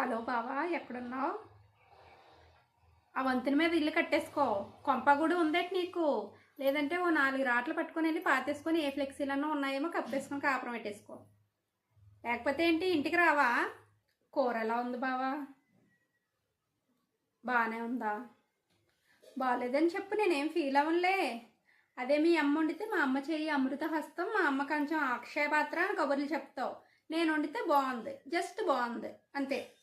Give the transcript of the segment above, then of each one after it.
Hello బావా ఎక్కడున్నావు? ఆ వంతెన మీద ఇల్లు కట్టేసుకో. కొంప కూడా ఉందట నీకు. లేదంటే ఓ నాలుగు రాట్లు పట్టుకొని వెళ్ళి పాతేసుకొని ఏ ఫ్లెక్సీలన్నా ఉన్నాయేమో కప్పేసుకొని కాపురం పెట్టేసుకో. లేకపోతే ఏంటి ఇంటికి రావా? కూర ఎలా ఉంది బావా. బాగానే ఉందా? బాగాలేదని చెప్పు నేనేం ఫీల్ అవ్వనులే. అదే మీ అమ్మ వండితే మా అమ్మ చెయ్యి అమృత హస్తం మా అమ్మ కొంచెం అక్షయ పాత్ర అని కబుర్లు చెప్తావు. నేను వండితే బాగుంది జస్ట్ బాగుంది అంతే.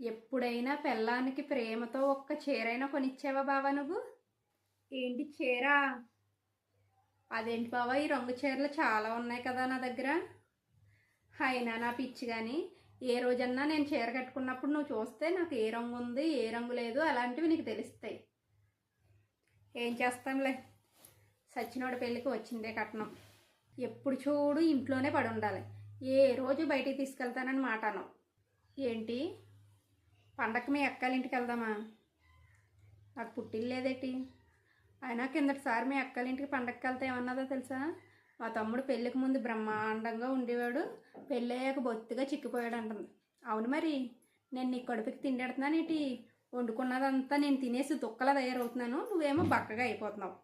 ఎప్పుడైనా పెళ్ళానికి ప్రేమతో ఒక్క చీరైనా కొనిచ్చావా బావా నువ్వు? ఏంటి చీర? అదేంటి బావా ఈ రంగు చీరలు చాలా ఉన్నాయి కదా నా దగ్గర. అయినా నా పిచ్చి కానీ ఏ రోజన్నా నేను చీర కట్టుకున్నప్పుడు నువ్వు చూస్తే నాకు ఏ రంగు ఉంది ఏ రంగు లేదు అలాంటివి నీకు తెలుస్తాయి. ఏం చేస్తాంలే? సచ్చినోడి పెళ్ళికి వచ్చిందే కట్నం. ఎప్పుడు చూడు ఇంట్లోనే పడి ఉండాలి ఏ రోజు బయటికి తీసుకెళ్తానని మాటను ఏంటి? పండగకి మీ అక్కల ఇంటికి వెళ్దామా నాకు పుట్టిల్లు లేదేటి? అయినా కిందటిసారి మీ అక్కల ఇంటికి పండగకి వెళ్తే ఏమన్నదో తెలుసా? మా తమ్ముడు పెళ్ళికి ముందు బ్రహ్మాండంగా ఉండేవాడు పెళ్ళయ్యాక బొత్తిగా చిక్కిపోయాడు అంటుంది అవును మరి నేను నీ కడుపుకి తిండెడుతున్నాను ఏంటి వండుకున్నదంతా నేను తినేసి దుక్కలా తయారవుతున్నాను నువ్వేమో బక్కగా అయిపోతున్నావు.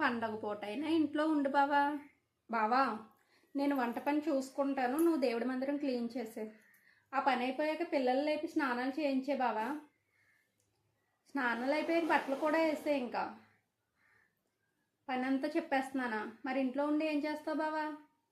పండగ పూటైనా ఇంట్లో ఉండు బావా. బావా నేను వంట పని చూసుకుంటాను నువ్వు దేవుడి మందిరం క్లీన్ చేసే ఆ పని అయిపోయాక పిల్లలు లేపి స్నానాలు చేయించే బావా. స్నానాలు అయిపోయాక బట్టలు కూడా వేస్తే ఇంకా. పని అంతా చెప్పేస్తున్నానా. మరి ఇంట్లో ఉండి ఏం చేస్తావు బావా?